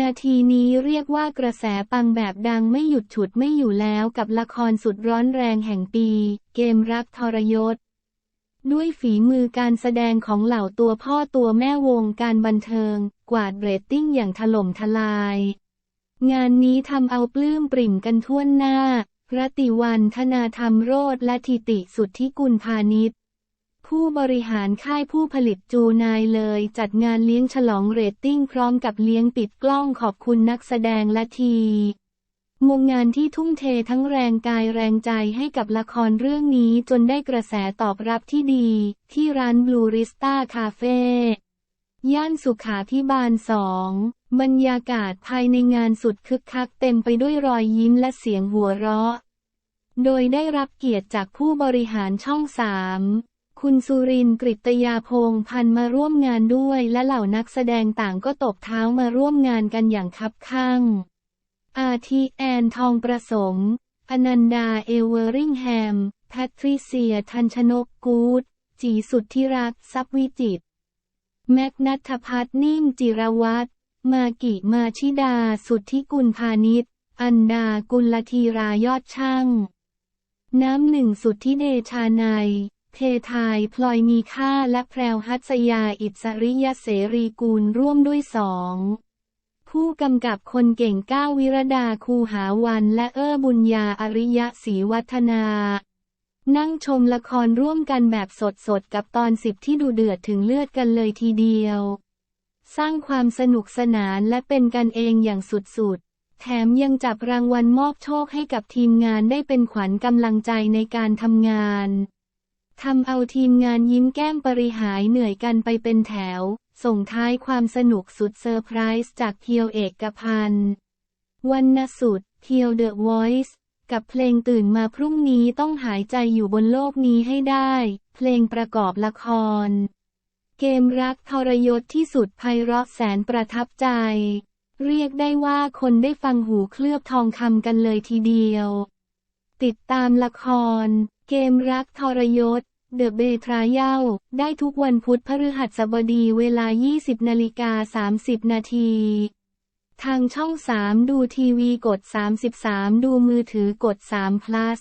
นาทีนี้เรียกว่ากระแสปังแบบดังไม่หยุดฉุดไม่อยู่แล้วกับละครสุดร้อนแรงแห่งปี เกมรักทรยศ ด้วยฝีมือการแสดงของเหล่าตัวพ่อตัวแม่วงการบันเทิง กวาดเรตติ้งอย่างถล่มทลาย งานนี้ทำเอาปลื้มปริ่มกันทั่วหน้า รติวันธนาธรรมโรธและทิติสุทธิกุลพาณิชย์ ผู้บริหารค่ายผู้ผลิตจูนายเลย จัดงานเลี้ยงฉลองเรตติ้งพร้อมกับเลี้ยงปิดกล้องขอบคุณนักแสดงและทีมงงานที่ทุ่มเททั้งแรงกายแรงใจให้กับละครเรื่องนี้จนได้กระแสตอบรับที่ดี ที่ร้านบลูริสตาคาเฟ่ย่านสุขาพิบาลสองบรรยากาศภายในงานสุดคึกคักเต็มไปด้วยรอยยิ้มและเสียงหัวเราะ โดยได้รับเกียรติจากผู้บริหารช่องสาม คุณสุรินทร์กริตยาพงษ์พันมาร่วมงานด้วย และเหล่านักแสดงต่างก็ตบเท้ามาร่วมงานกันอย่างคับคั่ง อาทิแอนทองประสม อนันดาเอเวอริงแฮม แพทริเซียทันชนกกูดจีสุดที่รักซับวิจิต แมกนัทพัฒนิ่มจิรวัตรมากิมาชิดาสุดที่กุลพาณิชย์อันดากุลธีรายอดช่าง น้ำหนึ่งสุดที่เดชาใน เททายพลอยมีค่าและแพรวฮัสยาอิสริยเสรีกูลร่วมด้วยสองผู้กำกับคนเก่งก้าววิรดาคูหาวันและเอ้อบุญญาอริยะศรีวัฒนา นั่งชมละครร่วมกันแบบสดๆ กับตอนสิบที่ดูเดือดถึงเลือดกันเลยทีเดียว สร้างความสนุกสนานและเป็นกันเองอย่างสุดๆ แถมยังจับรางวัลมอบโชคให้กับทีมงานได้เป็นขวัญกำลังใจในการทำงาน ทำเอาทีมงานยิ้มแก้มปริหายเหนื่อยกันไปเป็นแถว ส่งท้ายความสนุกสุดเซอร์ไพรส์จากเพียวเอกพันธ์วันนสุดเพียวเดอะวอยซ์กับเพลงตื่นมาพรุ่งนี้ต้องหายใจอยู่บนโลกนี้ให้ได้ เพลงประกอบละคร เกมรักทรยศที่สุดไพเราะแสนประทับใจ เรียกได้ว่าคนได้ฟังหูเคลือบทองคำกันเลยทีเดียว ติดตามละคร เกมรักทรยศ เดอะเบทรายาได้ทุกวันพุธพฤหัสบดีเวลา 20นาฬิกา30 นาที ทางช่อง 3 ดูทีวีกด 33 ดูมือถือกด3 plus